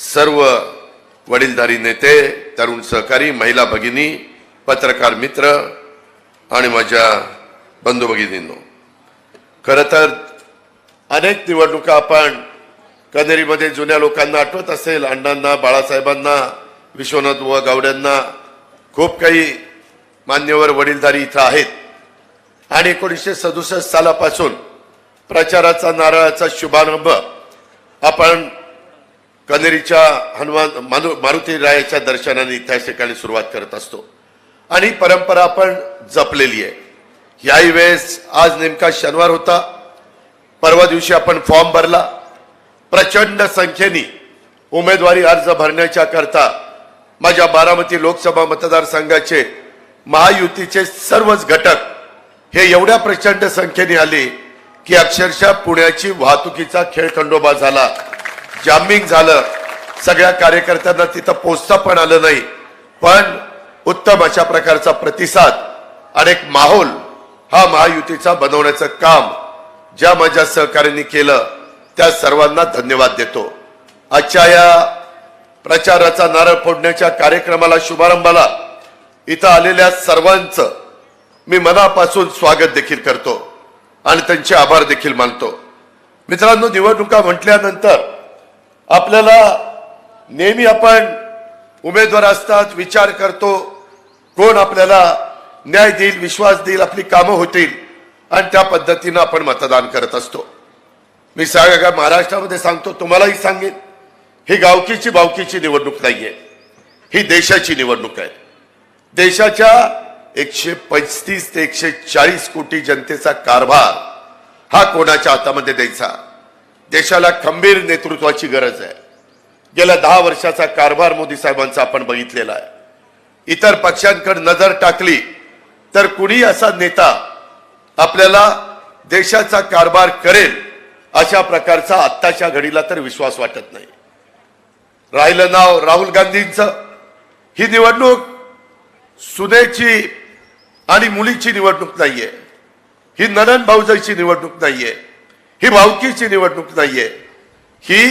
सर्व वडीलधारी नेते तरुण सहकारी महिला भगिनी पत्रकार मित्र आणि माझ्या बंधू भगिनींनो खरं तर अनेक निवडणुका आपण कनेरीमध्ये जुन्या लोकांना आठवत असेल अण्णांना बाळासाहेबांना विश्वनाथ व गावड्यांना खूप काही मान्यवर वडीलधारी इथं आहेत. आणि एकोणीसशे सदुसष्ट सालापासून प्रचाराचा नारळाचा शुभारंभ आपण कनेरीच्या हनुमान मानु मारुती रायाच्या दर्शनाने त्या ठिकाणी सुरुवात करत असतो. आणि परंपरा आपण जपलेली आहे. याही वेळेस आज नेमका शनिवार होता. परवा दिवशी आपण फॉर्म भरला. प्रचंड संख्येने उमेदवारी अर्ज भरण्याच्या करता माझ्या बारामती लोकसभा मतदारसंघाचे महायुतीचे सर्वच घटक हे एवढ्या प्रचंड संख्येने आले की अक्षरशः पुण्याची वाहतुकीचा खेळखंडोबा झाला. जामिंग झालं. सगळ्या कार्यकर्त्यांना तिथं पोचता पण आलं नाही. पण उत्तम अशा प्रकारचा प्रतिसाद आणि एक माहोल हा महायुतीचा बनवण्याचं काम ज्या माझ्या सहकार्यांनी केलं त्या सर्वांना धन्यवाद देतो. आजच्या या प्रचाराचा नारळ फोडण्याच्या कार्यक्रमाला शुभारंभाला इथं आलेल्या सर्वांचं मी मनापासून स्वागत देखील करतो आणि त्यांचे आभार देखील मानतो. मित्रांनो निवडणुका म्हटल्यानंतर आपल्याला नेहमी आपण उमेदवार असतात विचार करतो. कोण आपल्याला न्याय देईल विश्वास देईल आपली कामं होतील. आणि त्या पद्धतीनं आपण मतदान करत असतो. मी सगळ्या महाराष्ट्रामध्ये सांगतो तुम्हालाही सांगेन. ही गावकीची बावकीची निवडणूक नाहीये. ही देशाची निवडणूक आहे. देशाच्या एकशे पस्तीस ते एकशे चाळीस कोटी जनतेचा कारभार हा कोणाच्या हातामध्ये द्यायचा? देशाला खंबीर नेतृत्वाची गरज आहे. गेल्या दहा वर्षाचा कारभार मोदी साहेबांचा आपण बघितलेला आहे. इतर पक्षांकडे नजर टाकली तर कुणी असा नेता आपल्याला देशाचा कारभार करेल अशा प्रकारचा आत्ताच्या घडीला तर विश्वास वाटत नाही. राहिलं नाव राहुल गांधींचं. ही निवडणूक सुनेची आणि मुलीची निवडणूक नाहीये. ही ननन भाऊजाईची निवडणूक नाहीये. ही भावकीची निवडणूक नाहीये. ही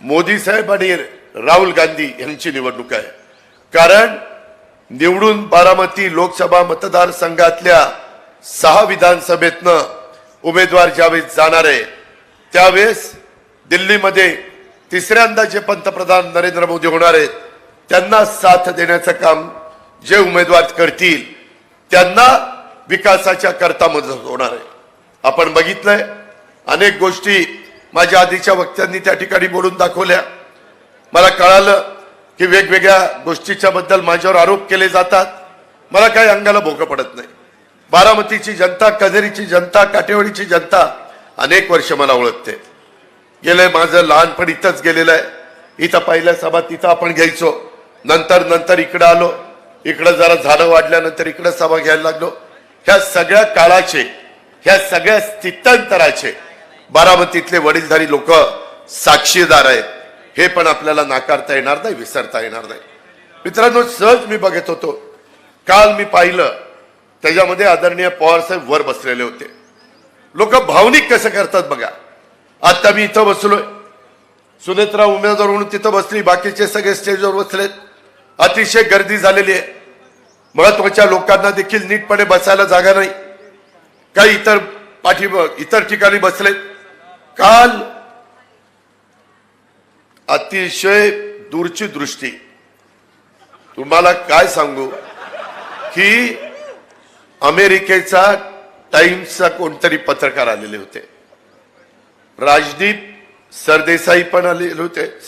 मोदी साहेब आणि राहुल गांधी यांची निवडणूक आहे. कारण निवडून बारामती लोकसभा मतदारसंघातल्या सहा विधानसभेतनं उमेदवार ज्यावेळेस जाणार आहे त्यावेळेस दिल्लीमध्ये तिसऱ्यांदा जे पंतप्रधान नरेंद्र मोदी होणार आहेत त्यांना साथ देण्याचं काम जे उमेदवार करतील त्यांना विकासाच्या करता मदत होणार आहे. आपण बघितलंय अनेक गोष्टी माझ्या आधीच्या वक्त्यांनी त्या ठिकाणी बोलून दाखवल्या. मला कळालं की वेगवेगळ्या गोष्टीच्या बद्दल माझ्यावर आरोप केले जातात. मला काही अंगाला भोकं पडत नाही. बारामतीची जनता कधेरीची जनता काटेवाडीची जनता अनेक वर्ष मला ओळखते. गेलंय माझं लहानपण इथंच गेलेलं आहे. इथं पहिल्या सभा तिथं आपण घ्यायचो. नंतर नंतर इकडं आलो. इकडं जरा झाडं वाढल्यानंतर इकडं सभा घ्यायला लागलो. ह्या सगळ्या काळाचे ह्या सगळ्या स्थित्यंतराचे बारामतीतले वडीलधारी लोक साक्षीदार आहेत. हे पण आपल्याला नाकारता येणार नाही विसरता येणार नाही. मित्रांनो सहज मी बघत होतो. काल मी पाहिलं त्याच्यामध्ये आदरणीय पवार साहेब वर बसलेले होते. लोक भावनिक कसं करतात बघा. आता मी इथं बसलोय. सुनेत्रा उमेदवार म्हणून तिथं बसली बाकीचे सगळे स्टेजवर बसलेत. अतिशय गर्दी झालेली आहे. महत्त्वाच्या लोकांना देखील नीटपणे बसायला जागा नाही. काही इतर पाठी इतर ठिकाणी बसलेत. काल अतिशय दूरची दृष्टी. तुम्हाला काय सांगू? की अमेरिकेचा टाइम्सचा कोणतरी पत्रकार आलेले होते. राजदीप सरदेसाई पण आलेले होते.